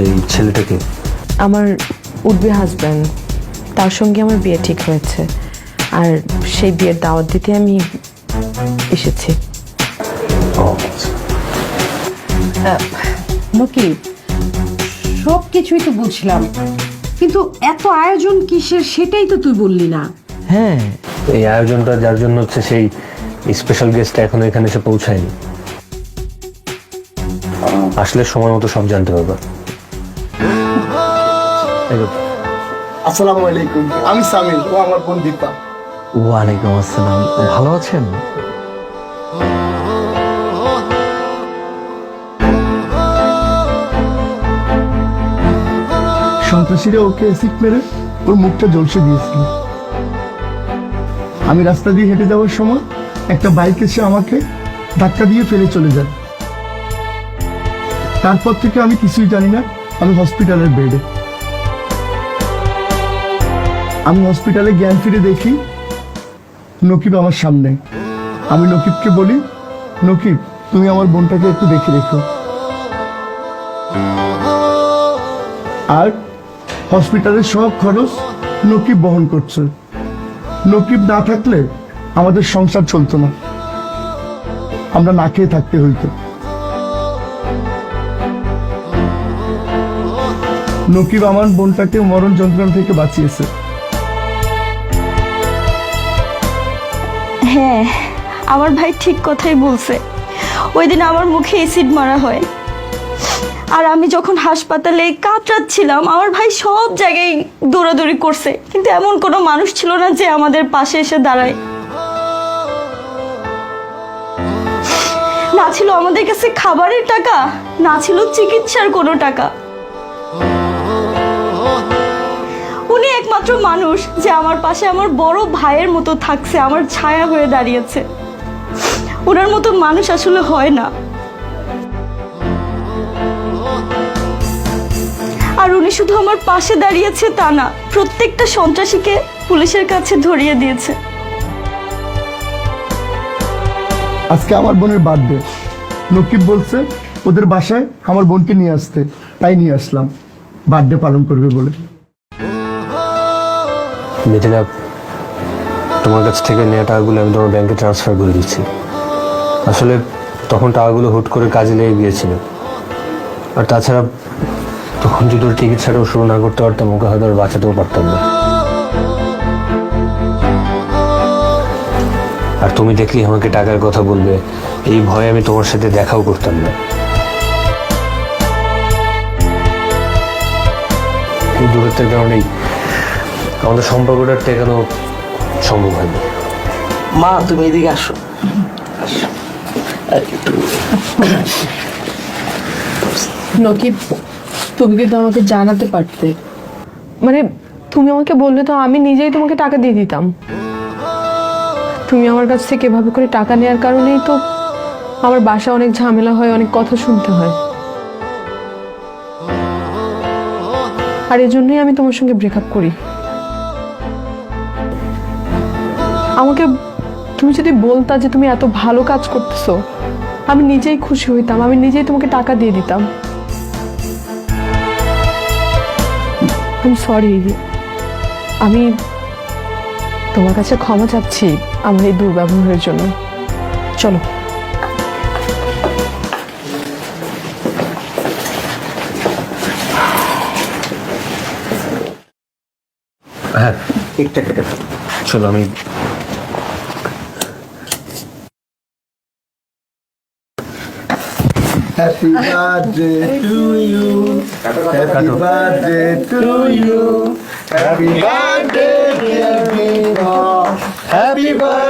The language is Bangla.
এই ছেলেটাকে। আমার উঠবে হাজব্যান্ড তার সঙ্গে আমার বিয়ে ঠিক হয়েছে। আর সেই বিয়ের দাওয়াত দিতে আমি এসেছি। নকিব সব কিছুই তো বুঝলাম। কিন্তু এত আয়োজন কিসের সেটাই তো তুই বললি না। হ্যাঁ এই আয়োজনটা যার জন্য হচ্ছে সেই স্পেশাল গেস্টটা এখনও এখানে এসে পৌঁছায়নি। আসলে সময় মতো সব জানতে পারবে আসসালামু আলাইকুম। আমি সামিল ও আমার বোন দীপা। ওয়ালাইকুম আসসালাম। ভালো আছেন? সন্ত্রাসীরা ওকে অ্যাসিড মেরে ওর মুখটা জলসে দিয়েছিল। আমি রাস্তা দিয়ে হেঁটে যাওয়ার সময় একটা বাইক এসে আমাকে ধাক্কা দিয়ে ফেলে চলে যায়। তারপর থেকে আমি কিছুই জানি না আমি হসপিটালের বেডে। আমি হসপিটালে জ্ঞান ফিরে দেখি নকিব আমার সামনে। আমি নকিবকে বলি, নকিব, তুমি আমার বোনটাকে একটু দেখে রেখো। আর হসপিটালের সব খরচ নকিব বহন করছে। নকিব না থাকলে আমাদের সংসার চলতো না। আমরা না খেয়ে থাকতে হইতো। নকিব আমার বোনটাকে মরণ যন্ত্রণা থেকে বাঁচিয়েছে। হ্যাঁ আমার ভাই ঠিক কথাই বলছে। ওই দিন আমার মুখে এসিড মারা হয়। আর আমি যখন হাসপাতালে কাতরাচ্ছিলাম, আমার ভাই সব জায়গায় দৌড়াদৌড়ি করছে। কিন্তু এমন কোনো মানুষ ছিল না যে আমাদের পাশে এসে দাঁড়ায়। না ছিল আমাদের কাছে খাবারের টাকা, না ছিল চিকিৎসার কোনো টাকা। একমাত্র মানুষ যে আমার পাশে আমার বড় ভাইয়ের মতো থাকছে, আমার ছায়া হয়ে দাঁড়িয়েছে। ওনার মতো মানুষ আসলে হয় না। আর উনি শুধু আমার পাশে দাঁড়িয়েছে তা না, প্রত্যেকটা সন্ত্রাসীকে পুলিশের কাছে ধরিয়ে দিয়েছে। আজকে আমার বোনের বার্থডে। নকিব বলছে, ওদের বাসায় আমার বোনকে নিয়ে আসতে। তাই নিয়ে আসলাম। বার্থডে পালন করবে বলে। মিথিলা তোমার কাছ থেকে নেওয়া টাকাগুলো আমি তোমার ব্যাংকে ট্রান্সফার করে দিচ্ছি। আসলে তখন টাকাগুলো হুট করে কাজে লেগে গিয়েছিল। আর তাছাড়া তখন যদি ওর চিকিৎসাটাও শুরু না করতে পারতাম, ওকে হয়তো আর বাঁচাতেও পারতাম না। আর তুমি দেখলেই আমাকে টাকার কথা বলবে। এই ভয়ে আমি তোমার সাথে দেখাও করতাম না। এই দূরত্বের কারণেই আমাদের সম্পর্কটা টেকানো সম্ভব হয়নি মা তুমি এদিকে আসো। নকিব তুমি কিন্তু আমাকে জানাতে পারতে। মানে তুমি আমাকে বললে তো আমি নিজেই তোমাকে টাকা দিয়ে দিতাম। তুমি আমার কাছ থেকে এভাবে করে টাকা নেওয়ার কারণেই তো আমার বাসা অনেক ঝামেলা হয় অনেক কথা শুনতে হয়। আর এই জন্যই আমি তোমার সঙ্গে ব্রেকআপ করি। আমাকে তুমি যদি বলতা যে তুমি এত ভালো কাজ করতেছো, আমি নিজেই খুশি হইতাম, আমি নিজেই তোমাকে টাকা দিয়ে দিতাম। আমি সরি আমি তোমার কাছে ক্ষমা চাচ্ছি আমার এই দুর্ব্যবহারের জন্য। চলো। হ্যাঁ। চলো Happy birthday to you. Happy birthday to you. Happy birthday, dear Bima. Happy birthday.